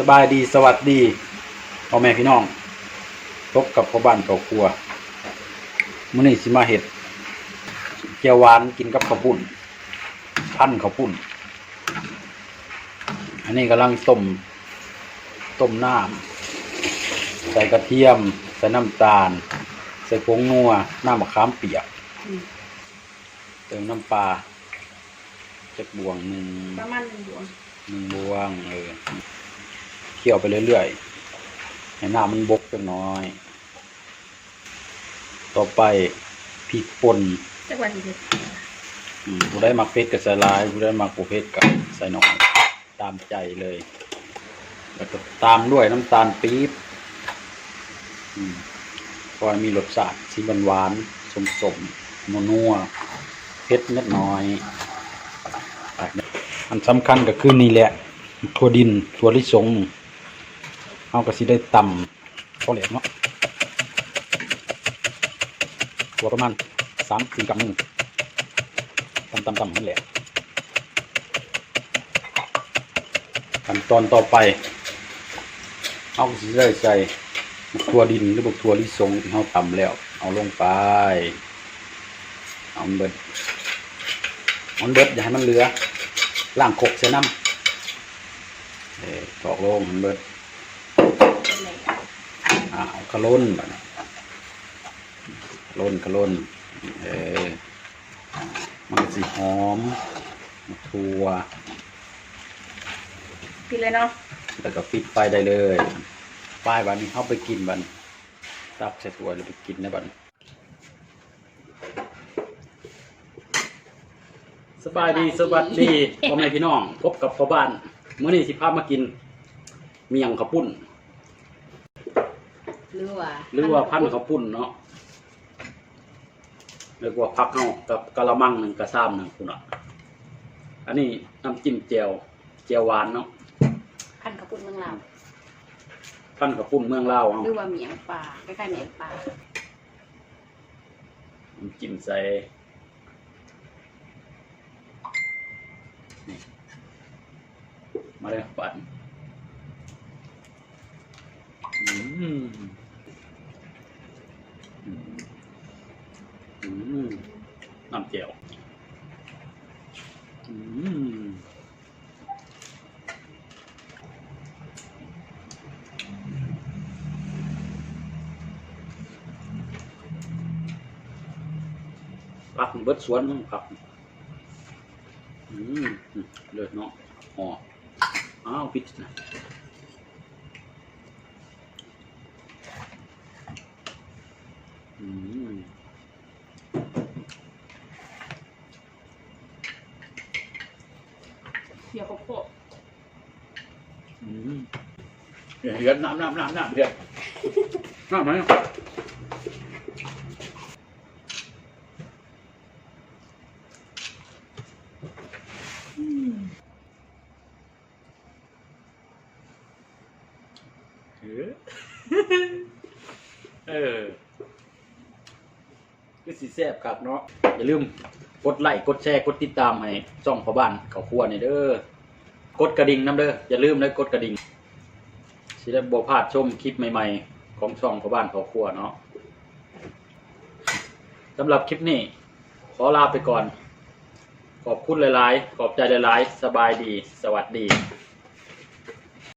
สบายดีสวัสดีพ่อแม่พี่น้องพบกับพ่อบ้านเก่าครัวมื้อนี้สิมาเห็ดเจียวหวานกินกับข้าวปุ้น พันข้าวปุ้น อันนี้กำลังต้มต้มน้ำใส่กระเทียม ใส่น้ำตาล ใส่ผงนัวน้ำมะขามเปียกอืมเติมน้ำปลาจักบวงหนึ่งประมาณหนึ่งดวงหนึ่งบวงเออเคี่ยวไปเรื่อยๆให้น้ำมันบกจังน้อย ต่อไปพริกป่นจักวันที่เด็ดอืมผู้ได้มักเผ็ดกับใส่หลายผู้ได้มักบ่เผ็ดกับใส่น้อยตามใจเลย แล้วก็ตามด้วยน้ำตาลปี๊บอืมพอให้มีรสชาติสีหวานๆสมๆนัวๆเผ็ดนิดน้อยอะอันสำคัญก็คือนี่แหละ ถั่วดิน ถั่วลิสงเอาก็สิได้ตำเขาเหลียเนาะถั่วประมาณสามสี่กำมือตำตำตำนั่นแหละขั้นตอนต่อไปเอาสิได้ใส่ทัวดินหรือบุกทัวลิสงที่เราตำแล้ว เอาลงไปเอาเบิดเอามันเบิดอย่าให้มันเหลือล่างขกใส่น้ำเออตอกลงมันเบิด อ่าเอาขะล้นบัดนี้ขะล้นขะล้นเออมันก็สิหอมทัวกินเลยเนาะแล้วก็ปิดไฟได้เลยป้ายวันนี้เข้าไปกินบันตับใส่ตัวหรือไปกินนะบันสบายดีสวัสดีพ่อแม่พี่น้อง พบกับพ่อบ้านเมื่อนี้สิพามากิน เมียงข้าวปุ้น หรือว่าหรือว่าพันข้าวปุ้นเนาะเรียกว่าพักเนากับกะละมังหนึ่งกระซ้ำหนึ่งคุณอะอันนี้น้ำจิ้มแจ่วแจ่วหวานเนาะพันกระปุกเมืองลาวพันข้าวปุ้นเมืองลาวเอาหรือว่าเมียงปลาใกล้ๆเมียงปลาน้ำจิ้มใส่นี่มาเลยปัน อืมอืมน้ำเจียวอืมผักเบิดสวนมั้งผักอืมเลือดเนาะอ๋ออ้าวพิษนะ อืม เสียโคโคอืมเดือดเดือดน้ำน้ำน้ำน้ำเดือดน้ำไหมเออ เออคือสีแซ่บครับเนาะอย่าลืมกดไลค์กดแชร์กดติดตามให้ช่องพ่อบ้านเขาครัวนี่เด้อกดกระดิ่งน้ำเด้ออย่าลืมนะกดกระดิ่งสิได้บ่พลาดชมคลิปใหม่ๆ ของช่องพ่อบ้านเขาครัวเนาะสำหรับคลิปนี้ ขอลาไปก่อน ขอบคุณหลายๆ ขอบใจหลายๆ สบายดี สวัสดี